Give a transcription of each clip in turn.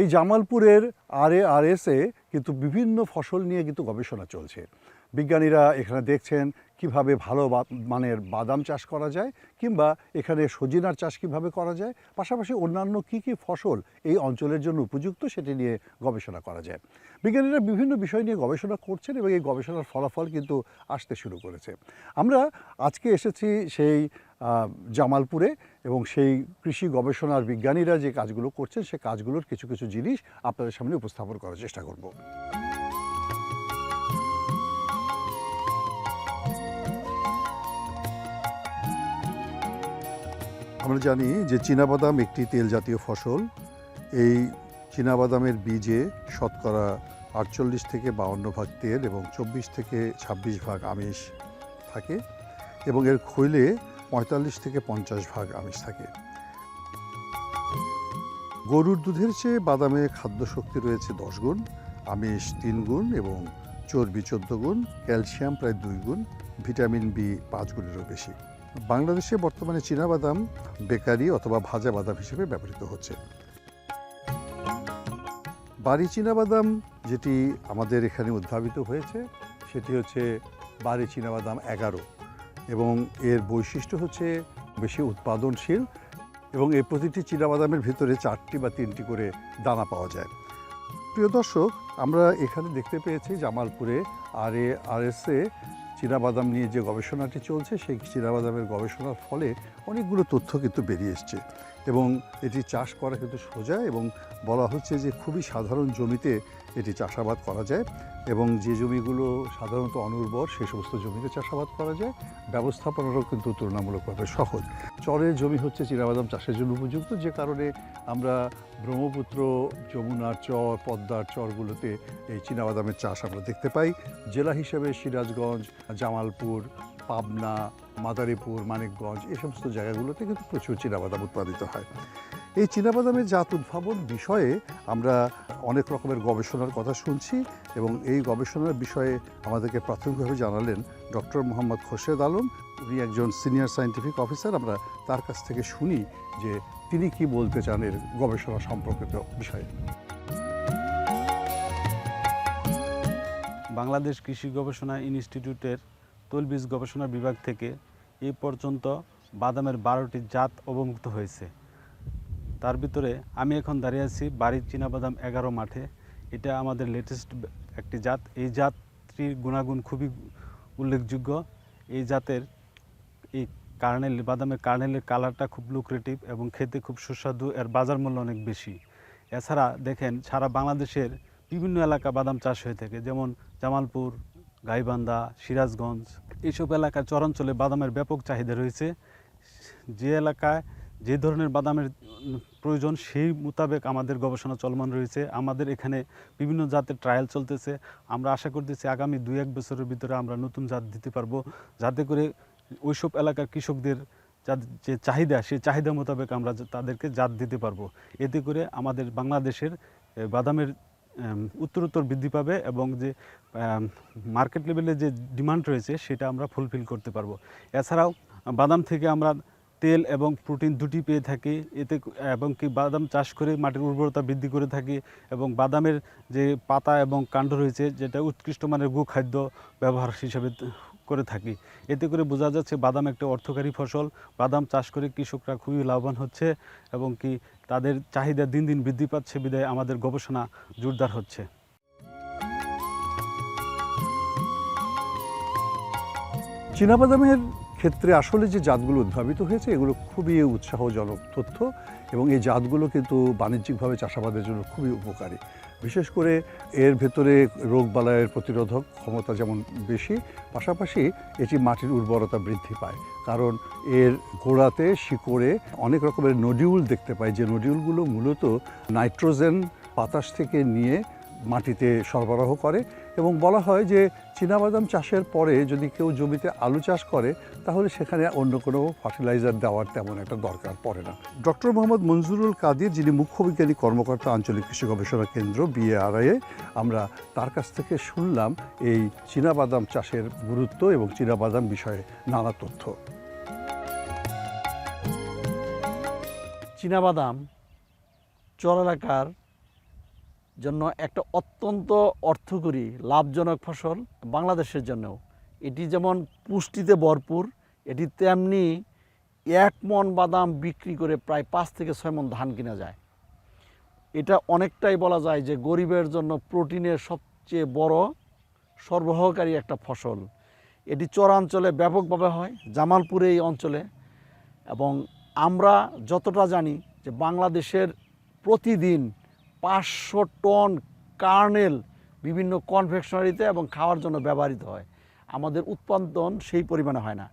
এই জামালপুরের আর এ আর এসে কিন্তু বিভিন্ন ফসল নিয়ে কিন্তু গবেষণা চলছে। বিজ্ঞানীরা এখানে দেখছেন কীভাবে ভালো মানের বাদাম চাষ করা যায় কিংবা এখানে সজিনার চাষ কীভাবে করা যায়। পাশাপাশি অন্যান্য কি কি ফসল এই অঞ্চলের জন্য উপযুক্ত সেটি নিয়ে গবেষণা করা যায়। বিজ্ঞানীরা বিভিন্ন বিষয় নিয়ে গবেষণা করছেন এবং এই গবেষণার ফলাফল কিন্তু আসতে শুরু করেছে। আমরা আজকে এসেছি সেই জামালপুরে এবং সেই কৃষি গবেষণার বিজ্ঞানীরা যে কাজগুলো করছেন, সে কাজগুলোর কিছু কিছু জিনিস আপনাদের সামনে উপস্থাপন করার চেষ্টা করব। আমরা জানি যে চীনাবাদাম একটি তেল জাতীয় ফসল। এই চীনাবাদামের বীজে শতকরা আটচল্লিশ থেকে বাউন্ন ভাগ তেল এবং চব্বিশ থেকে ছাব্বিশ ভাগ আমিষ থাকে এবং এর খৈলে পঁয়তাল্লিশ থেকে পঞ্চাশ ভাগ আমিষ থাকে। গরুর দুধের চেয়ে বাদামে খাদ্য শক্তি রয়েছে দশ গুণ, আমিষ তিন গুণ এবং চর্বি চোদ্দ গুণ, ক্যালসিয়াম প্রায় দুই গুণ, ভিটামিন বি পাঁচ গুণেরও বেশি। বাংলাদেশে বর্তমানে চীনাবাদাম বেকারি অথবা ভাজা বাদাম হিসেবে ব্যবহৃত হচ্ছে। বাড়ি চীনাবাদাম যেটি আমাদের এখানে উদ্ভাবিত হয়েছে, সেটি হচ্ছে বাড়ি চীনাবাদাম এগারো। এবং এর বৈশিষ্ট্য হচ্ছে বেশি উৎপাদনশীল এবং এই প্রতিটি চীনাবাদামের ভিতরে চারটি বা তিনটি করে দানা পাওয়া যায়। প্রিয় দর্শক, আমরা এখানে দেখতে পেয়েছি জামালপুরে আর এ আর এসে চীনাবাদাম নিয়ে যে গবেষণাটি চলছে, সেই চীনাবাদামের গবেষণার ফলে অনেকগুলো তথ্য কিন্তু বেরিয়ে এসছে এবং এটি চাষ করা কিন্তু সোজা এবং বলা হচ্ছে যে খুবই সাধারণ জমিতে এটি চাষাবাদ করা যায় এবং যে জমিগুলো সাধারণত অনুর্বর, সে সমস্ত জমিতে চাষাবাদ করা যায়। ব্যবস্থাপনারও কিন্তু তুলনামূলকভাবে সহজ। চরের জমি হচ্ছে চীনাবাদাম চাষের জন্য উপযুক্ত, যে কারণে আমরা ব্রহ্মপুত্র, যমুনার চর, পদ্মার চরগুলোতে এই চীনাবাদামের চাষ আমরা দেখতে পাই। জেলা হিসেবে সিরাজগঞ্জ, জামালপুর, পাবনা, মাদারীপুর, মানিকগঞ্জ এই সমস্ত জায়গাগুলোতে কিন্তু প্রচুর চীনাবাদাম উৎপাদিত হয়। এই চীনাবাদামের জাত উদ্ভাবন বিষয়ে আমরা অনেক রকমের গবেষণার কথা শুনছি এবং এই গবেষণার বিষয়ে আমাদেরকে প্রাথমিকভাবে জানালেন ডক্টর মোহাম্মদ খোরশেদ আলম। উনি একজন সিনিয়র সায়েন্টিফিক অফিসার। আমরা তার কাছ থেকে শুনি যে তিনি কি বলতে চান এর গবেষণা সম্পর্কিত বিষয়ে। বাংলাদেশ কৃষি গবেষণা ইনস্টিটিউটের তৈলবীজ গবেষণা বিভাগ থেকে এ পর্যন্ত বাদামের বারোটি জাত অবমুক্ত হয়েছে। তার ভিতরে আমি এখন দাঁড়িয়ে আছি বাড়ির চীনাবাদাম এগারো মাঠে। এটা আমাদের লেটেস্ট একটি জাত। এই জাতটির গুণাগুণ খুবই উল্লেখযোগ্য। এই জাতের এই কার্নেল, বাদামের কার্নেলের কালারটা খুব লুক্রেটিভ এবং খেতে খুব সুস্বাদু। এর বাজার মূল্য অনেক বেশি। এছাড়া দেখেন, সারা বাংলাদেশের বিভিন্ন এলাকা বাদাম চাষ হয়ে থাকে। যেমন জামালপুর, গাইবান্ধা, সিরাজগঞ্জ। এইসব এলাকার চরাঞ্চলে বাদামের ব্যাপক চাহিদা রয়েছে। যে এলাকায় যে ধরনের বাদামের প্রয়োজন সেই মোতাবেক আমাদের গবেষণা চলমান রয়েছে। আমাদের এখানে বিভিন্ন জাতের ট্রায়াল চলতেছে। আমরা আশা করতেছি আগামী দুই এক বছরের ভিতরে আমরা নতুন জাত দিতে পারব। যাতে করে ওইসব এলাকার কৃষকদের যে চাহিদা, সেই চাহিদা মোতাবেক আমরা তাদেরকে জাত দিতে পারব। এতে করে আমাদের বাংলাদেশের বাদামের উত্তরোত্তর বৃদ্ধি পাবে এবং যে মার্কেট লেভেলে যে ডিমান্ড রয়েছে, সেটা আমরা ফুলফিল করতে পারব। এছাড়াও, বাদাম থেকে আমরা তেল এবং প্রোটিন দুটি পেয়ে থাকি। এতে এবং কি বাদাম চাষ করে মাটির উর্বরতা বৃদ্ধি করে থাকি এবং বাদামের যে পাতা এবং কাণ্ড রয়েছে, যেটা উৎকৃষ্ট মানের গোখাদ্য ব্যবহার হিসেবে করে থাকি। এতে করে বোঝা যাচ্ছে বাদাম একটা অর্থকারী ফসল। বাদাম চাষ করে কৃষকরা খুবই লাভবান হচ্ছে এবং কি তাদের চাহিদা দিন দিন বৃদ্ধি পাচ্ছে বিদায় আমাদের গবেষণা জোরদার হচ্ছে। চীনাবাদামের ক্ষেত্রে আসলে যে জাতগুলো উদ্ভাবিত হয়েছে, এগুলো খুবই উৎসাহজনক তথ্য এবং এই জাতগুলো কিন্তু বাণিজ্যিকভাবে চাষাবাদের জন্য খুবই উপকারী। বিশেষ করে এর ভেতরে রোগবালাইয়ের প্রতিরোধক ক্ষমতা যেমন বেশি, পাশাপাশি এটি মাটির উর্বরতা বৃদ্ধি পায়। কারণ এর গোড়াতে শিকড়ে অনেক রকমের নডিউল দেখতে পাই, যে নডিউলগুলো মূলত নাইট্রোজেন বাতাস থেকে নিয়ে মাটিতে সরবরাহ করে এবং বলা হয় যে চীনাবাদাম চাষের পরে যদি কেউ জমিতে আলু চাষ করে, তাহলে সেখানে অন্য কোনো ফার্টিলাইজার দেওয়ার তেমন একটা দরকার পড়ে না। ডক্টর মোহাম্মদ মঞ্জুরুল কাদির, যিনি মুখ্য বিজ্ঞানী কর্মকর্তা আঞ্চলিক কৃষি গবেষণা কেন্দ্র বিএআরআইয়ে আমরা তার কাছ থেকে শুনলাম এই চীনাবাদাম চাষের গুরুত্ব এবং চীনাবাদাম বিষয়ে নানা তথ্য। চীনাবাদাম চর এলাকার জন্য একটা অত্যন্ত অর্থকরী, লাভজনক ফসল বাংলাদেশের জন্যও। এটি যেমন পুষ্টিতে ভরপুর, এটি তেমনি এক মন বাদাম বিক্রি করে প্রায় পাঁচ থেকে ছয় মন ধান কিনা যায়। এটা অনেকটাই বলা যায় যে গরিবের জন্য প্রোটিনের সবচেয়ে বড় সরবরাহকারী একটা ফসল। এটি চরাঞ্চলে ব্যাপকভাবে হয়, জামালপুরে এই অঞ্চলে। এবং আমরা যতটা জানি যে বাংলাদেশের প্রতিদিন পাঁচশো টন কার্নেল বিভিন্ন কনফেকশনারিতে এবং খাওয়ার জন্য ব্যবহৃত হয়। আমাদের উৎপাদন সেই পরিমাণে হয় না।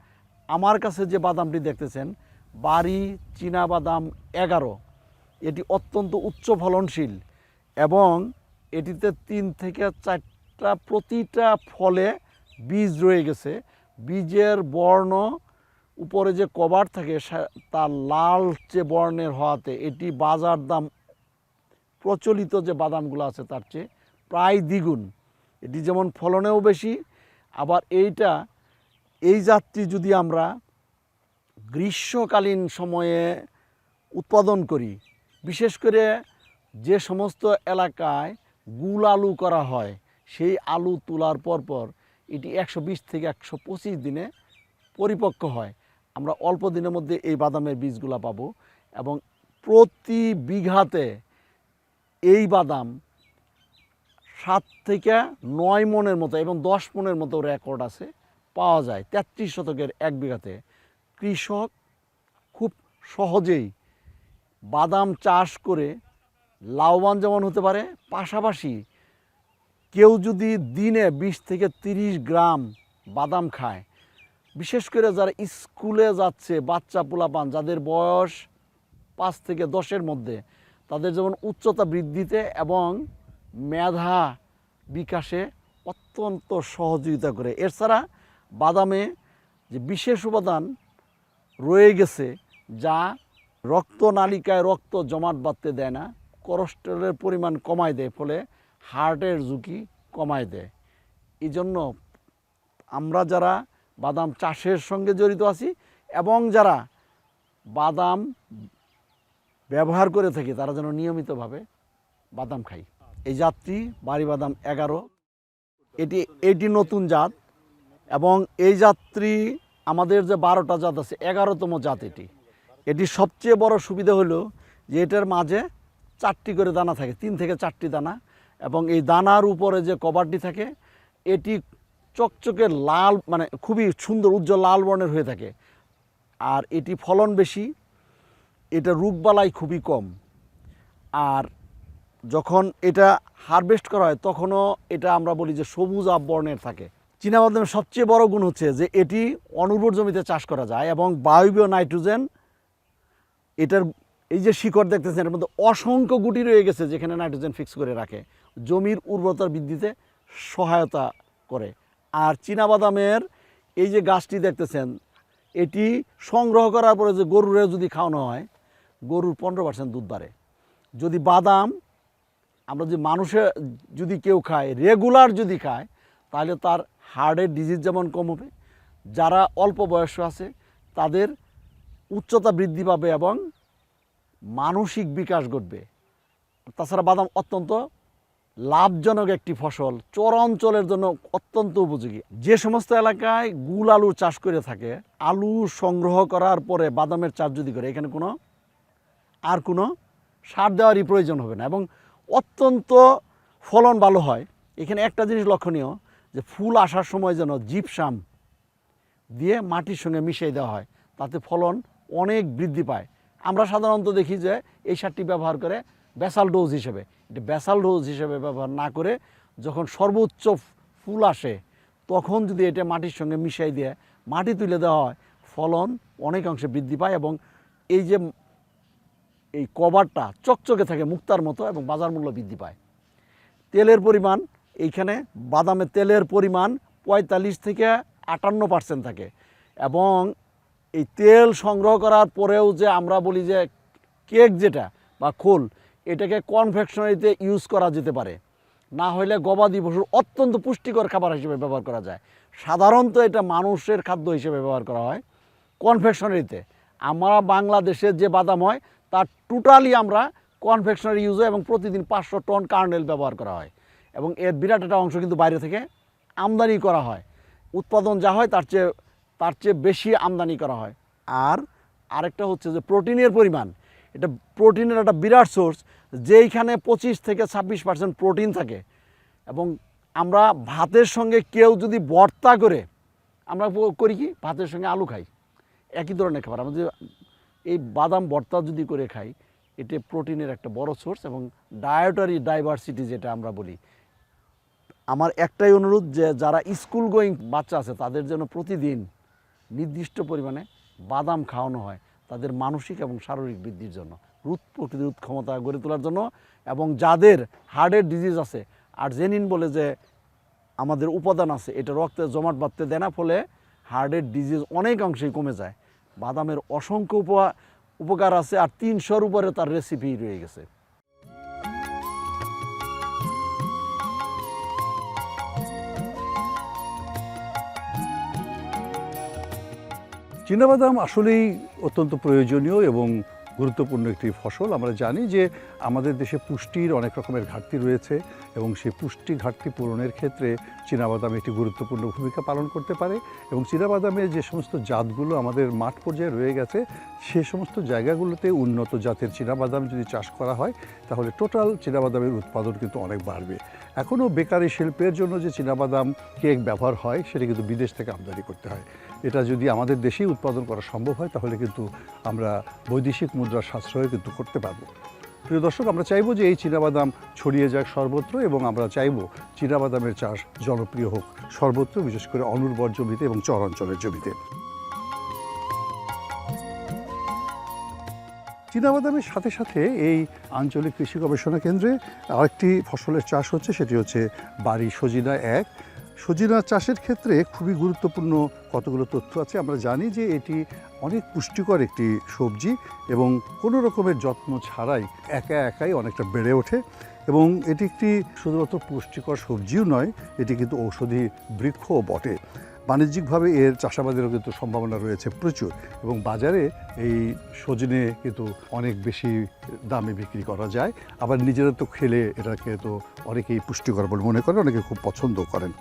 আমার কাছে যে বাদামটি দেখতেছেন বাড়ি চীনা বাদাম এগারো, এটি অত্যন্ত উচ্চ ফলনশীল এবং এটিতে তিন থেকে চারটা প্রতিটা ফলে বীজ রয়ে গেছে। বীজের বর্ণ উপরে যে কভার থাকে তার লালচে বর্ণের হওয়াতে এটি বাজার দাম প্রচলিত যে বাদামগুলো আছে তার চেয়ে প্রায় দ্বিগুণ। এটি যেমন ফলনেও বেশি, আবার এইটা, এই জাতটি যদি আমরা গ্রীষ্মকালীন সময়ে উৎপাদন করি, বিশেষ করে যে সমস্ত এলাকায় গুল আলু করা হয়, সেই আলু তোলার পর পর এটি একশো বিশ থেকে একশো পঁচিশ দিনে পরিপক্ক হয়। আমরা অল্প দিনের মধ্যে এই বাদামের বীজগুলা পাবো এবং প্রতি বিঘাতে এই বাদাম সাত থেকে নয় মনের মতো এবং দশ মনের মতো রেকর্ড আছে, পাওয়া যায় তেত্রিশ শতকের এক বিঘাতে। কৃষক খুব সহজেই বাদাম চাষ করে লাভবান যেমন হতে পারে, পাশাপাশি কেউ যদি দিনে বিশ থেকে তিরিশ গ্রাম বাদাম খায়, বিশেষ করে যারা স্কুলে যাচ্ছে, বাচ্চা পোলাপান, যাদের বয়স পাঁচ থেকে দশের মধ্যে তাদের যেমন উচ্চতা বৃদ্ধিতে এবং মেধা বিকাশে অত্যন্ত সহযোগিতা করে। এছাড়া বাদামে যে বিশেষ উপাদান রয়ে গেছে, যা রক্তনালিকায় রক্ত জমাট বাঁধতে দেয় না, কোলেস্টেরলের পরিমাণ কমায় দেয়, ফলে হার্টের ঝুঁকি কমায় দেয়। এই জন্য আমরা যারা বাদাম চাষের সঙ্গে জড়িত আছি এবং যারা বাদাম ব্যবহার করে থাকি, তারা যেন নিয়মিতভাবে বাদাম খাই এই জাতটি বাড়ি বাদাম এগারো। এটি এটি নতুন জাত এবং এই জাতটি আমাদের যে বারোটা জাত আছে, এগারোতম জাত এটি। এটি সবচেয়ে বড় সুবিধা হলো যে এটার মাঝে চারটি করে দানা থাকে, তিন থেকে চারটি দানা এবং এই দানার উপরে যে কভারটি থাকে, এটি চকচকে লাল মানে খুবই সুন্দর উজ্জ্বল লাল বর্ণের হয়ে থাকে। আর এটি ফলন বেশি এটা রূপবালাই খুবই কম। আর যখন এটা হারভেস্ট করা হয়, তখনও এটা আমরা বলি যে সবুজ আব বর্ণের থাকে চীনাবাদামের সবচেয়ে বড় গুণ হচ্ছে যে এটি অনুর্বর জমিতে চাষ করা যায় এবং বায়বীয় নাইট্রোজেন, এটার এই যে শিকড় দেখতেছেন, এর মধ্যে অসংখ্য গুটি রয়ে গেছে যেখানে নাইট্রোজেন ফিক্স করে রাখে। জমির উর্বরতা বৃদ্ধিতে সহায়তা করে। আর চীনাবাদামের এই যে গাছটি দেখতেছেন, এটি সংগ্রহ করার পরে যে গরুরে যদি খাওয়ানো হয় গরুর পনেরো পার্সেন্ট দুধ বাড়ে। যদি বাদাম, আমরা যদি মানুষে যদি কেউ খায়, রেগুলার যদি খায়, তাহলে তার হার্টের ডিজিজ যেমন কম হবে, যারা অল্প বয়স আছে, তাদের উচ্চতা বৃদ্ধি পাবে এবং মানসিক বিকাশ ঘটবে। তাছাড়া বাদাম অত্যন্ত লাভজনক একটি ফসল, চর অঞ্চলের জন্য অত্যন্ত উপযোগী। যে সমস্ত এলাকায় গুল আলুর চাষ করে থাকে, আলু সংগ্রহ করার পরে বাদামের চাষ যদি করে, এখানে কোনো আর কোনো সার দেওয়ারই প্রয়োজন হবে না এবং অত্যন্ত ফলন ভালো হয়। এখানে একটা জিনিস লক্ষণীয় যে ফুল আসার সময় যেন জিপসাম দিয়ে মাটির সঙ্গে মিশিয়ে দেওয়া হয়, তাতে ফলন অনেক বৃদ্ধি পায়। আমরা সাধারণত দেখি যে এই সারটি ব্যবহার করে ব্যাসাল ডোজ হিসেবে, এটা ব্যাসাল ডোজ হিসেবে ব্যবহার না করে যখন সর্বোচ্চ ফুল আসে, তখন যদি এটা মাটির সঙ্গে মিশিয়ে দিয়ে মাটি তুলে দেওয়া হয়, ফলন অনেক অংশে বৃদ্ধি পায় এবং এই যে এই কভারটা চকচকে থাকে মুক্তার মতো এবং বাজার মূল্য বৃদ্ধি পায়। তেলের পরিমাণ, এইখানে বাদামে তেলের পরিমাণ পঁয়তাল্লিশ থেকে আটান্ন পার্সেন্ট থাকে এবং এই তেল সংগ্রহ করার পরেও যে আমরা বলি যে কেক যেটা বা খোল, এটাকে কনফেকশনারিতে ইউজ করা যেতে পারে। না হলে গবাদি পশুর অত্যন্ত পুষ্টিকর খাবার হিসেবে ব্যবহার করা যায়। সাধারণত এটা মানুষের খাদ্য হিসেবে ব্যবহার করা হয় কনফেকশনারিতে। আমরা বাংলাদেশের যে বাদাম হয় তার টোটালি আমরা কনফেকশনারি ইউজ হয় এবং প্রতিদিন পাঁচশো টন কার্নেল ব্যবহার করা হয়। এবং এর বিরাট একটা অংশ কিন্তু বাইরে থেকে আমদানি করা হয়। উৎপাদন যা হয় তার চেয়ে তার চেয়ে বেশি আমদানি করা হয়। আর আরেকটা হচ্ছে যে প্রোটিনের পরিমাণ। এটা প্রোটিনের একটা বিরাট সোর্স যেইখানে পঁচিশ থেকে ছাব্বিশ পার্সেন্ট প্রোটিন থাকে। এবং আমরা ভাতের সঙ্গে কেউ যদি ভর্তা করে, আমরা করি কি? ভাতের সঙ্গে আলু খাই। একই ধরনের খাবার। যদি এই বাদাম ভর্তা যদি করে খাই এটি প্রোটিনের একটা বড় সোর্স এবং ডায়েটারি ডাইভার্সিটি যেটা আমরা বলি। আমার একটাই অনুরোধ যে যারা স্কুল গোয়িং বাচ্চা আছে, তাদের যেন প্রতিদিন নির্দিষ্ট পরিমাণে বাদাম খাওয়ানো হয় তাদের মানসিক এবং শারীরিক বৃদ্ধির জন্য, রোগ প্রতিরোধ ক্ষমতা গড়ে তোলার জন্য এবং যাদের হার্টের ডিজিজ আছে, আর জেনিন বলে যে আমাদের উপাদান আছে, এটা রক্তে জমাট বাঁধতে দেয় না, ফলে হার্টের ডিজিজ অনেক অংশেই কমে যায়। বাদামের অসংখ্য উপা- উপকার আছে আর তিনশোর উপরে তার রেসিপি রয়ে গেছে। চীনাবাদাম আসলেই অত্যন্ত প্রয়োজনীয় এবং গুরুত্বপূর্ণ একটি ফসল। আমরা জানি যে আমাদের দেশে পুষ্টির অনেক রকমের ঘাটতি রয়েছে এবং সেই পুষ্টি ঘাটতি পূরণের ক্ষেত্রে চীনাবাদাম একটি গুরুত্বপূর্ণ ভূমিকা পালন করতে পারে এবং চীনাবাদামের যে সমস্ত জাতগুলো আমাদের মাঠ পর্যায়ে রয়ে গেছে, সে সমস্ত জায়গাগুলোতে উন্নত জাতের চীনাবাদাম যদি চাষ করা হয়, তাহলে টোটাল চীনাবাদামের উৎপাদন কিন্তু অনেক বাড়বে। এখনও বেকারি শিল্পের জন্য যে চীনাবাদাম কেক ব্যবহার হয়, সেটা কিন্তু বিদেশ থেকে আমদানি করতে হয়। এটা যদি আমাদের দেশেই উৎপাদন করা সম্ভব হয়, তাহলে কিন্তু আমরা বৈদেশিক মুদ্রার সাশ্রয় কিন্তু করতে পারব। প্রিয় দর্শক, আমরা চাইব যে এই চীনাবাদাম ছড়িয়ে যাক সর্বত্র এবং আমরা চাইব চীনাবাদামের চাষ জনপ্রিয় হোক সর্বত্র, বিশেষ করে অনুর্বর জমিতে এবং চর অঞ্চলের জমিতে। চীনাবাদামের সাথে সাথে এই আঞ্চলিক কৃষি গবেষণা কেন্দ্রে আরেকটি ফসলের চাষ হচ্ছে, সেটি হচ্ছে বাড়ি সজিনা এক। সজিনা চাষের ক্ষেত্রে খুবই গুরুত্বপূর্ণ কতগুলো তথ্য আছে। আমরা জানি যে এটি অনেক পুষ্টিকর একটি সবজি এবং কোনো রকমের যত্ন ছাড়াই একা একাই অনেকটা বেড়ে ওঠে এবং এটি একটি শুধুমাত্র পুষ্টিকর সবজিও নয়, এটি কিন্তু ঔষধি বৃক্ষও বটে। বাণিজ্যিকভাবে এর চাষাবাদেরও কিন্তু সম্ভাবনা রয়েছে প্রচুর এবং বাজারে এই সজনে কিন্তু অনেক বেশি দামে বিক্রি করা যায়। আবার নিজেরা তো খেলে এটাকে তো অনেকেই পুষ্টিকর বলে মনে করে, অনেকে খুব পছন্দ করেন।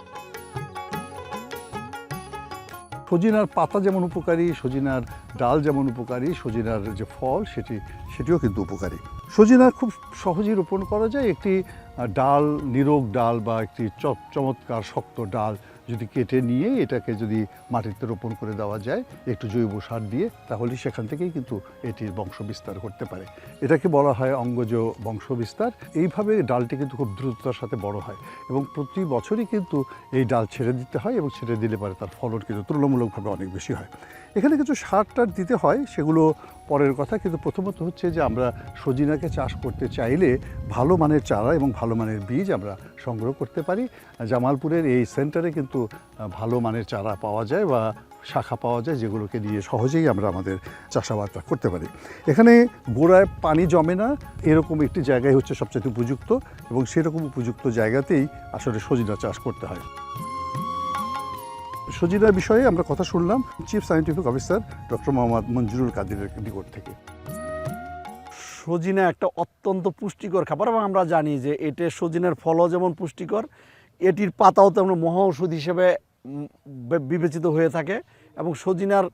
সজিনার পাতা যেমন উপকারী, সজিনার ডাল যেমন উপকারী, সজিনার যে ফল সেটি, সেটিও কিন্তু উপকারী। সজিনা খুব সহজেই রোপণ করা যায়। একটি ডাল, নিরোগ ডাল বা একটি চমৎকার শক্ত ডাল যদি কেটে নিয়ে এটাকে যদি মাটিতে রোপণ করে দেওয়া যায়, একটু জৈব সার দিয়ে, তাহলে সেখান থেকেই কিন্তু এটির বংশ বিস্তার করতে পারে। এটাকে বলা হয় অঙ্গজ বংশ বিস্তার এইভাবে ডালটি কিন্তু খুব দ্রুততার সাথে বড় হয় এবং প্রতি বছরই কিন্তু এই ডাল ছেড়ে দিতে হয় এবং ছেড়ে দিলে পারে তার ফলন কিন্তু তুলনামূলকভাবে অনেক বেশি হয়। এখানে কিছু সার টার দিতে হয়, সেগুলো পরের কথা। কিন্তু প্রথমত হচ্ছে যে, আমরা সজিনাকে চাষ করতে চাইলে ভালো মানের চারা এবং ভালো মানের বীজ আমরা সংগ্রহ করতে পারি। জামালপুরের এই সেন্টারে কিন্তু ভালো মানের চারা পাওয়া যায় বা শাখা পাওয়া যায়, যেগুলোকে নিয়ে সহজেই আমরা আমাদের চাষাবাদটা করতে পারি। এখানে গোড়ায় পানি জমে না, এরকম একটি জায়গায় হচ্ছে সবচেয়ে উপযুক্ত এবং সেরকম উপযুক্ত জায়গাতেই আসলে সজিনা চাষ করতে হয়। সজিনার বিষয়ে আমরা কথা শুনলাম chief scientific officer doctor Mohammad Manjurul কাদিরের নিকট থেকে। সজিনা একটা অত্যন্ত পুষ্টিকর খাবার এবং আমরা জানি যে এতে সজিনার ফলও যেমন পুষ্টিকর, এটির পাতাও তেমন মহাঔষধ হিসেবে বিবেচিত হয়ে থাকে এবং সজিনার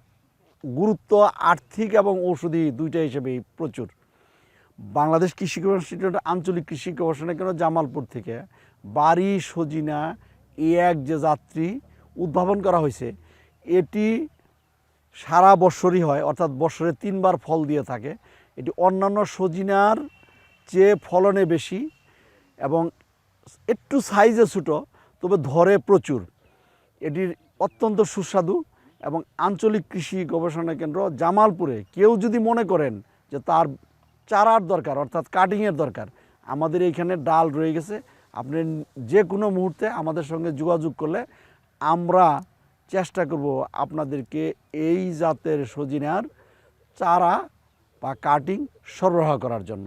গুরুত্ব আর্থিক এবং ঔষধি দুইটা হিসেবেই প্রচুর। বাংলাদেশ কৃষি গবেষণা আঞ্চলিক কৃষি গবেষণা কেন্দ্র জামালপুর থেকে, বাড়ি সজিনা, এ এক যে যাত্রী উদ্ভাবন করা হয়েছে, এটি সারা বৎসরই হয়, অর্থাৎ বছরে তিনবার ফল দিয়ে থাকে। এটি অন্যান্য সজিনার চেয়ে ফলনে বেশি এবং একটু সাইজে ছোটো, তবে ধরে প্রচুর। এটির অত্যন্ত সুস্বাদু এবং আঞ্চলিক কৃষি গবেষণা কেন্দ্র জামালপুরে। কেউ যদি মনে করেন যে তার চারার দরকার, অর্থাৎ কাটিংয়ের দরকার, আমাদের এইখানে ডাল রয়ে গেছে। আপনি যে কোনো মুহূর্তে আমাদের সঙ্গে যোগাযোগ করলে আমরা চেষ্টা করব আপনাদেরকে এই জাতের সজিনার চারা বা কাটিং সরবরাহ করার জন্য।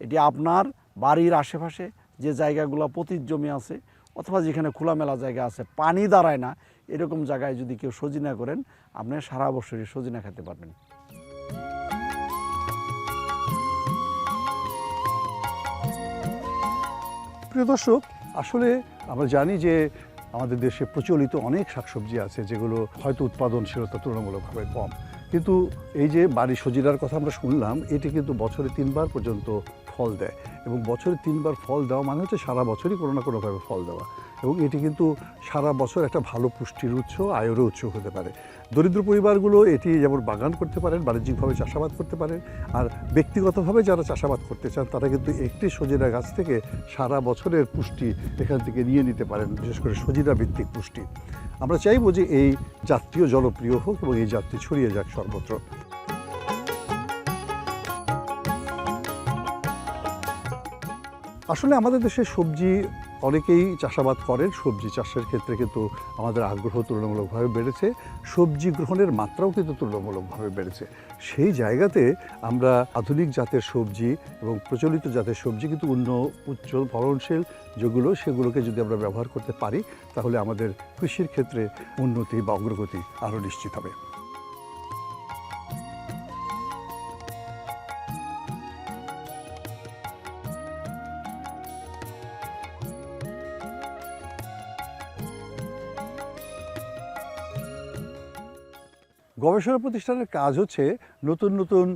এটি আপনার বাড়ির আশেপাশে যে জায়গাগুলো পতিত জমি আছে অথবা যেখানে খোলামেলা জায়গা আছে, পানি দাঁড়ায় না, এরকম জায়গায় যদি কেউ সজিনা করেন, আপনি সারা বছরই সজিনা খেতে পারবেন। প্রিয় দর্শক, আসলে আমরা জানি যে আমাদের দেশে প্রচলিত অনেক শাকসবজি আছে যেগুলো হয়তো উৎপাদনশীলতা তুলনামূলকভাবে কম। কিন্তু এই যে বাড়ি সজিরার কথা আমরা শুনলাম, এটি কিন্তু বছরে তিনবার পর্যন্ত ফল দেয় এবং বছরে তিনবার ফল দেওয়া মানে হচ্ছে সারা বছরই কোনো না কোনোভাবে ফল দেওয়া এবং এটি কিন্তু সারা বছর একটা ভালো পুষ্টির উৎস, আয়েরও উৎস হতে পারে। দরিদ্র পরিবারগুলো এটি যেমন বাগান করতে পারেন, বাণিজ্যিকভাবে চাষাবাদ করতে পারেন আর ব্যক্তিগতভাবে যারা চাষাবাদ করতে চান তারা কিন্তু একটি সজিনা গাছ থেকে সারা বছরের পুষ্টি এখান থেকে নিয়ে নিতে পারেন, বিশেষ করে সজিনা ভিত্তিক পুষ্টি। আমরা চাইব যে এই জাতীয় জনপ্রিয় হোক এবং এই জাতটি ছড়িয়ে যাক সর্বত্র। আসলে আমাদের দেশে সবজি অনেকেই চাষাবাদ করেন। সবজি চাষের ক্ষেত্রে কিন্তু আমাদের আগ্রহ তুলনামূলকভাবে বেড়েছে। সবজি গ্রহণের মাত্রাও কিন্তু তুলনামূলকভাবে বেড়েছে। সেই জায়গাতে আমরা আধুনিক জাতের সবজি এবং প্রচলিত জাতের সবজি কিন্তু অন্য উচ্চ ফলনশীল যেগুলো, সেগুলোকে যদি আমরা ব্যবহার করতে পারি, তাহলে আমাদের কৃষির ক্ষেত্রে উন্নতি বা অগ্রগতি আরও নিশ্চিত হবে। গবেষণা প্রতিষ্ঠানের কাজ হচ্ছে নতুন নতুন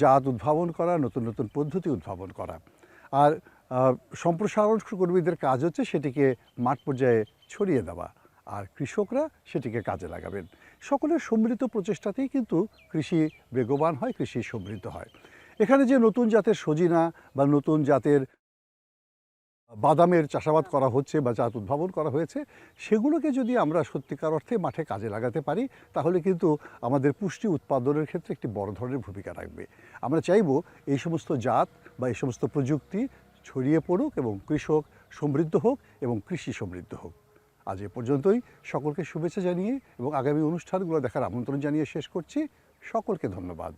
জাত উদ্ভাবন করা, নতুন নতুন পদ্ধতি উদ্ভাবন করা। আর সম্প্রসারণ কর্মীদের কাজ হচ্ছে সেটিকে মাঠ পর্যায়ে ছড়িয়ে দেওয়া। আর কৃষকরা সেটিকে কাজে লাগাবেন। সকলের সম্মিলিত প্রচেষ্টাতেই কিন্তু কৃষি বেগবান হয়, কৃষি সমৃদ্ধ হয়। এখানে যে নতুন জাতের সজিনা বা নতুন জাতের বাদামের চাষাবাদ করা হচ্ছে বা জাত উদ্ভাবন করা হয়েছে, সেগুলোকে যদি আমরা সত্যিকার অর্থে মাঠে কাজে লাগাতে পারি, তাহলে কিন্তু আমাদের পুষ্টি উৎপাদনের ক্ষেত্রে একটি বড় ধরনের ভূমিকা রাখবে। আমরা চাইব এই সমস্ত জাত বা এই সমস্ত প্রযুক্তি ছড়িয়ে পড়ুক এবং কৃষক সমৃদ্ধ হোক এবং কৃষি সমৃদ্ধ হোক। আজ এ পর্যন্তই। সকলকে শুভেচ্ছা জানিয়ে এবং আগামী অনুষ্ঠানগুলো দেখার আমন্ত্রণ জানিয়ে শেষ করছি। সকলকে ধন্যবাদ।